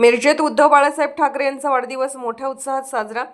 मिरजेत उद्धव बाळासाहेब ठाकरे यांचा वाढदिवस मोठ्या उत्साहात साजरा.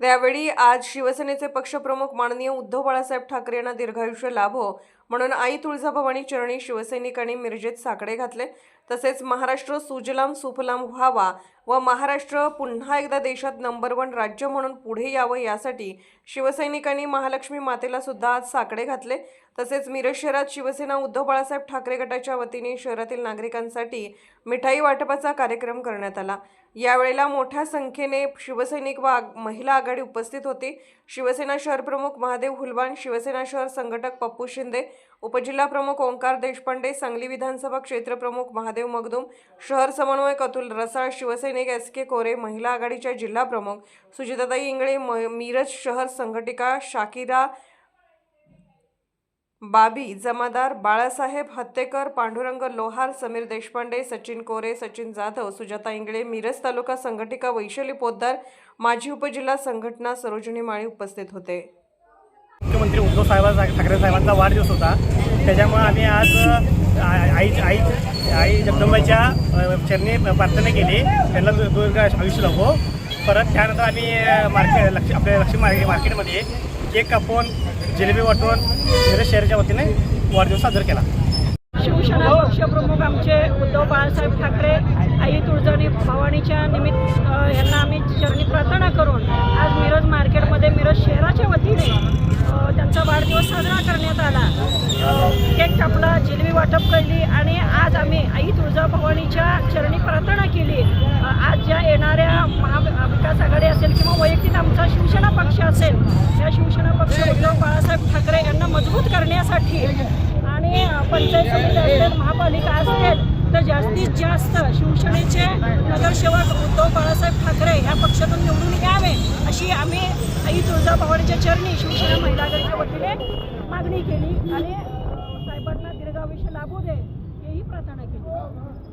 त्यावेळी आज शिवसेनेचे पक्षप्रमुख माननीय उद्धव बाळासाहेब ठाकरे यांना दीर्घायुष्य लाभो. म्हणून आई तुळजाभवानी चरणी शिवसैनिकांनी मिरजेत साकडे घातले. तसेच महाराष्ट्र सुजलाम सुफलाम व्हावा व महाराष्ट्र पुन्हा एकदा देशात नंबर वन राज्य म्हणून पुढे यावं यासाठी शिवसैनिकांनी महालक्ष्मी मातेला सुद्धा आज साकडे घातले. तसेच मिरज शहरात शिवसेना उद्धव बाळासाहेब ठाकरे गटाच्या वतीने शहरातील नागरिकांसाठी मिठाई वाटपाचा कार्यक्रम करण्यात आला. यावेळेला मोठ्या संख्येने शिवसैनिक व महिला आघाडी उपस्थित होती. शिवसेना शहर प्रमुख महादेव हुलवान शिवसेना शहर संघटक पप्पू शिंदे उपजिल्हा प्रमुख ओंकार देशपांडे सांगली विधानसभा क्षेत्र प्रमुख महादेव मगदुम शहर समन्वयक अतुल रसाळ शिवसैनिक एस के कोरे महिला आघाडीच्या जिल्हा प्रमुख सुजिताताई इंगळे म- मिरज शहर संघटिका शाकिरा बाबी जमादार बाळासाहेब हत्तेकर पांडुरंग लोहार समीर देशपांडे सचिन कोरे सचिन जाधव सुजाता इंगळे मिरज तालुका संघटिका वैशाली पोद्दार माजी उपजिल्हा संघटना सरोजिनी माळी उपस्थित होते. उद्धव साहेबांचा ठाकरे साहेबांचा वाढदिवस होता त्याच्यामुळे आम्ही आज आई आई आई जगदंबाच्या चरणी प्रार्थना केली. त्यांना दुर्ग दीर्घ आयुष्य लाभो परत त्यानंतर आम्ही मार्केट लक्ष आपल्या लक्ष्मी मार्केट मार्केटमध्ये केक कापून जिलेबी वाटून मिरज शहराच्या वतीने वाढदिवस साजरा केला. शिवसेना पक्षप्रमुख आमचे उद्धव बाळासाहेब ठाकरे आई तुळजाणी भवानीच्या निमित्त यांना आम्ही चरणी प्रार्थना करून आज मिरज मार्केट मिरज शहराच्या वतीने अ, त्यांचा वाढदिवस साजरा करण्यात आला अ, आपलं जिलबी वाटप केली आणि आज आम्ही आई तुळजाभवानीच्या चरणी प्रार्थना केली. आज ज्या येणाऱ्या महाविकास आघाडी असेल किंवा वैयक्तिक आमचा शिवसेना पक्ष असेल त्या शिवसेना पक्ष उद्धव बाळासाहेब ठाकरे यांना मजबूत करण्यासाठी आणि पंचायत समिती असेल महापालिका असेल तर जास्तीत जास्त शिवसेनेचे नगरसेवक उद्धव बाळासाहेब ठाकरे ह्या पक्षातून निवडून यावे अशी आम्ही आई तुळजाभवानीच्या चरणी शिवसेना महिला आघाडीच्या वतीने मागणी केली आणि अ, लाभू दे हेही प्रार्थना केली.